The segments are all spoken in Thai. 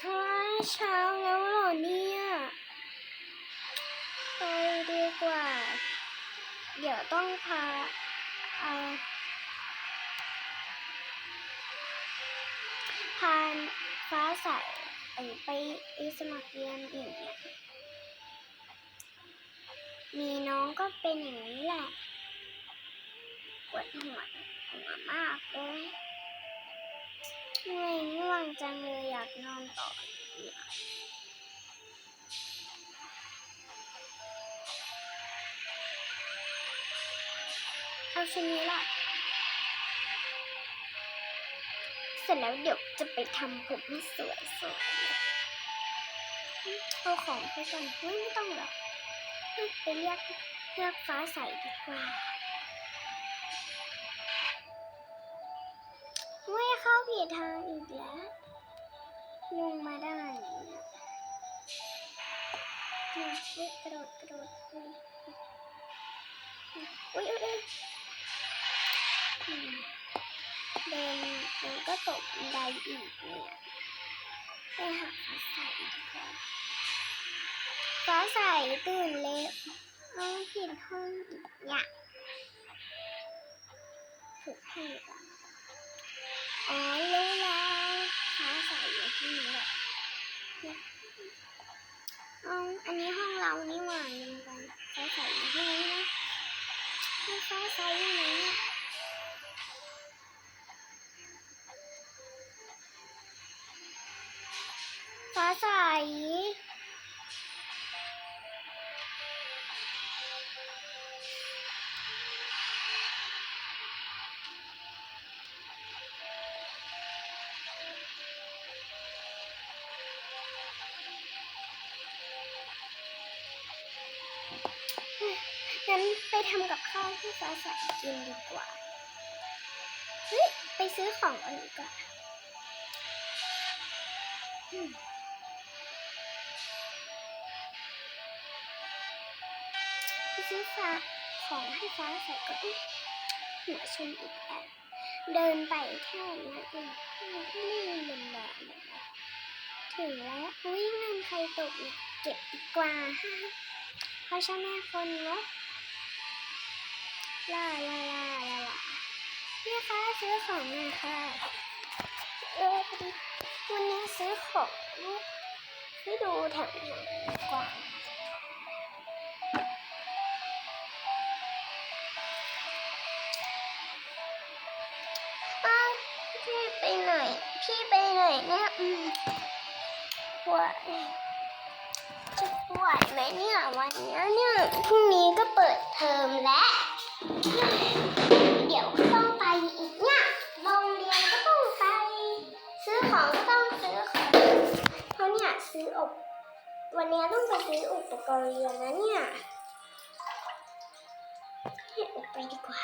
ช้าเช้าแล้วเหรอเนี่ยไปดีกว่า เดี๋ยวต้องพาเอ่อพาฟ้าใสไปสมัครเรียนอีกเนี่ยมีน้องก็เป็นอย่างนี้แหละปวดหัวหัวมากเลย เหนื่อยง่วงจังเลยอยากนอนต่อเอาชุดนี้ละเสร็จแล้วเดี๋ยวจะไปทำผมให้สวยสวยเอาของไปก่อนไม่ต้องหรอก ไปเรียกเรียกฟ้าใสดีกว่า เข้าผิดทางอีกแล้วลงมาได้เนี่ยเนี่ยเฮ้ยกระโดดกระโดดอุ้ยอุ้ยอุ้ยเดินเดินก็ตกบันไดอีกเนี่ยไปหาฟ้าใสดีกว่าฟ้าใสตื่นเล็วเอาผิดห้องอีกเนี่ยถูกให้ดีกว่า ให้ฟ้าใสอยู่ไงเนี่ยฟ้าใส ไปทำกับข้าวที่ฟ้าใสกินดีกว่า เฮ้ย ไปซื้อของกันดีกว่าอืมไปซื้อฟ้าของให้ฟ้าใส่ก็อุ๊ยหัวชนอีกแล้วเดินไปแค่นี้ยเองไม่ได้เดินแบบเลยนะถึงแล้วอุ้ยเงินใครตกเนี่ยเก็บดีกว่า เพราะฉันแม่คนเนาะ ลาลาลาลาลาเนี่คะซื้อของหน่อยค่ะเออพอดีวันนี้ซื้อของให้ดูแถวๆดีกว่าอ้าวพี่ไปไหน พี่ไปไหนเนี่ยอืมปวดจะปวดไหมเนี่ยวันนี้เนี่ยพรุ่งนี้ก็เปิดเทอมแล้ว เดี๋ยวก็ต้องไปอีกเนี่ยโรงเรียนก็ต้องไป ซื้อของก็ต้องซื้อของเพราะเนี่ยซื้ออบวันนี้ต้องไปซื้ออุปกรณ์เรียนนะเนี่ยให้ออกไปดีกว่า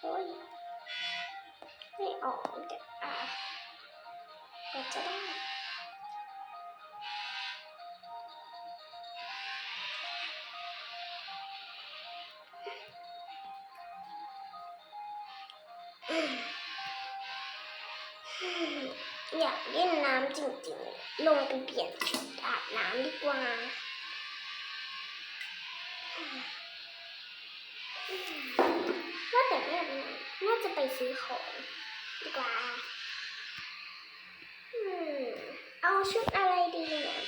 โอ้ยไม่ออกเดี๋ยวอะก็จะได้ากเล่นน้ำจริงๆ ลงไปเปลี่ยนชุดอาบน้ำดีกว่า ว่าแต่แม่นน่าจะไปซื้อของดีกว่า เอาชุดอะไรดีเนี่ย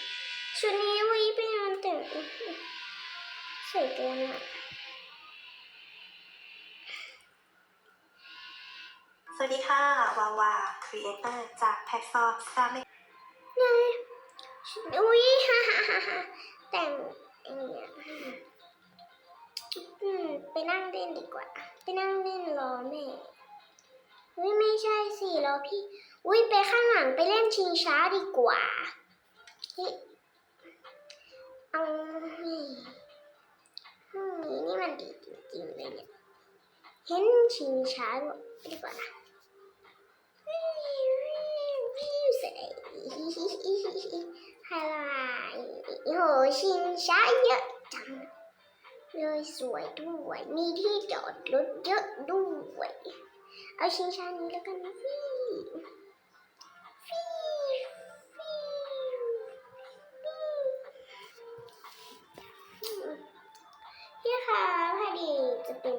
ชุดนี้วิไปนอนแต่งสวยเกินอะ ค่ะวาครีเอเตอร์จากแพลตฟอร์มสตาร์ไงชุดอุ้ยฮ่าฮ่าฮ่าฮ่าแต่งเนี่ยอืมไปนั่งเล่นดีกว่า ไปนั่งเล่นรอแม่อุ้ยไม่ใช่สิรอพี่ อุ้ยไปข้างหลังไปเล่นชิงช้าดีกว่าเฮ้เอานี่ห้องนี้นี่มันดีจริงๆเลยเนี่ยเห็นชิงช้าดีกว่านะ อะไรโหชิงช้าเยอะจังเลยสวยด้วย มีที่จอดรถเยอะด้วย เอาชิงช้านี้แล้วกันฟี่ฟี่พี่คะพอดีจะเป็น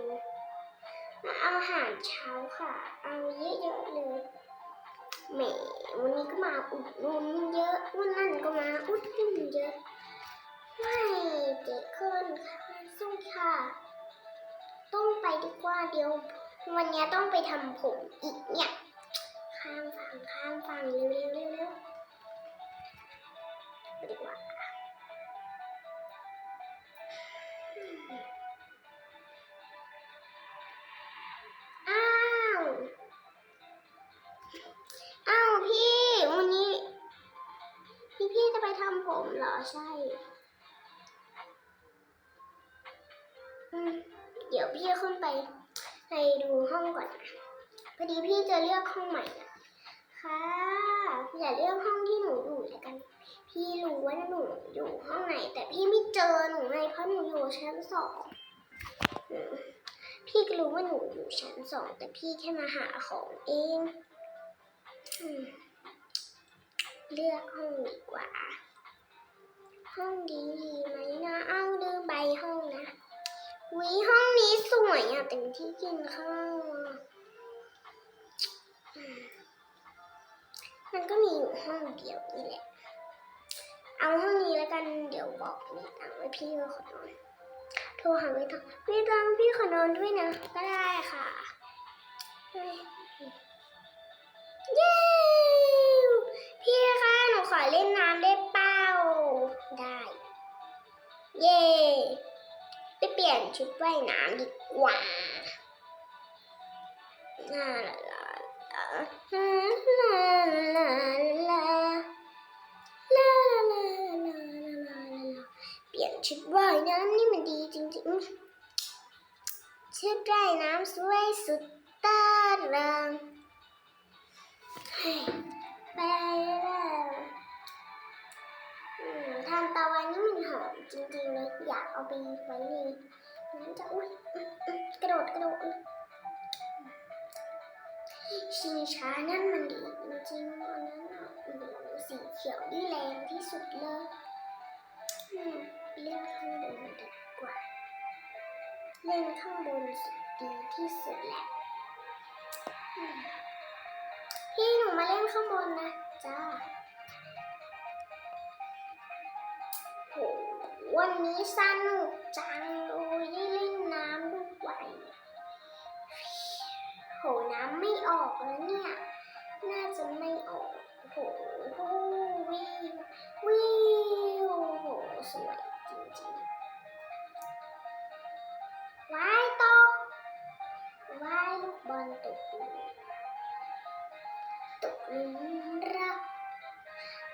มาเอาอาหารเช้าค่ะ เอาเยอะๆเลย แหมวันนี้ก็มาอุดหนุนเยอะวันนั้นก็มาอุดหนุนเยอะไม่เด็กขึ้นค่ะสู้ค่ะ ต้องไปดีกว่าเดี๋ยว วันนี้ต้องไปทำผมอีกเนี่ย ข้ามฝั่งข้ามฝั่งเร็วเร็วเร็วเร็วไปดีกว่า ใช่ เดี๋ยวพี่ขึ้นไปไปดูห้องก่อน พอดีพี่จะเลือกห้องใหม่นะค่ะอย่าเลือกห้องที่หนูอยู่แล้วกัน พี่รู้ว่าหนูอยู่ห้องไหน แต่พี่ไม่เจอหนูไงเพราะหนูอยู่ชั้นสองพี่ก็รู้ว่าหนูอยู่ชั้นสองแต่พี่แค่มาหาของเองอเลือกห้องดีกว่า ห้องดีไหมนะเอาลืมใบห้องนะวิห้องนี้สวยอะเป็นที่กินข้าวมันก็มีอยู่ห้องเดียวนี่แหละ เอาห้องนี้แล้วกันเดี๋ยวบอกมีตังค์ไว้พี่ก็ขอนอนโทรหาไม่ตังค์มีตังพี่ขอนอนด้วยนะก็ได้ค่ะ เย้ไปเปลี่ยนชุดว่ายน้ำดีกว่าลาลาลาลาลาลาลาลาลาลาลาลาลาลาเปลี่ยนชุดว่ายน้ำนี่มันดีจริงๆชุดว่ายน้ำสวยสุดตารังเฮ้ยไป จริงๆเลยอยากเอาไปไว้ในนั้นจะอุ้ยกระโดดกระโดดชิงช้านั่นมันดีจริงๆอันนั้นอะโอ้โหสีเขียวนี่แรงที่สุดเลยเล่นข้างบนดีกว่า เล่นข้างบนสุดดีที่สุดแหละพี่หนูมาเล่นข้างบนนะจ้า วันนี้สนุกจังเลยได้เล่นน้ำด้วยโหน้ำไม่ออกแล้วเนี่ย น่าจะไม่ออกโหวิววิวโหสวยจริงๆว้ายตกว้ายลูกบอลตกลุมตกลุมรัก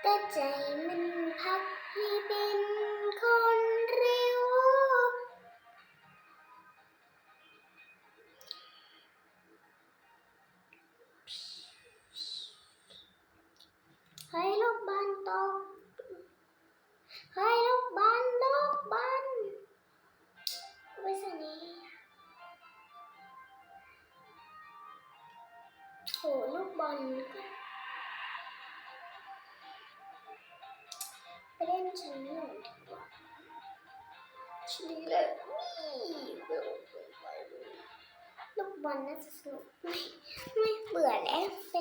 แต่ใจมันพักให้เป็ ไปเล่นชั้นหนึ่งดีกว่าชั้นนี้เลยวิ่งเร็วเกินไปเลยลูกบอลน่าจะสนุกไม่ไม่เบื่อแล้วไป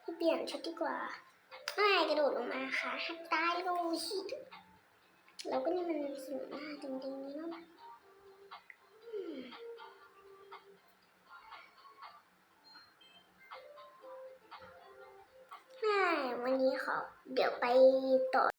ไปเปลี่ยนชุดดีกว่าไม่กระโดดลงมาค่ะหักตายแล้วก็วิ่งแล้วก็นี่มันสนุกมากจริงๆนี่เนาะ 么你好，表白一道。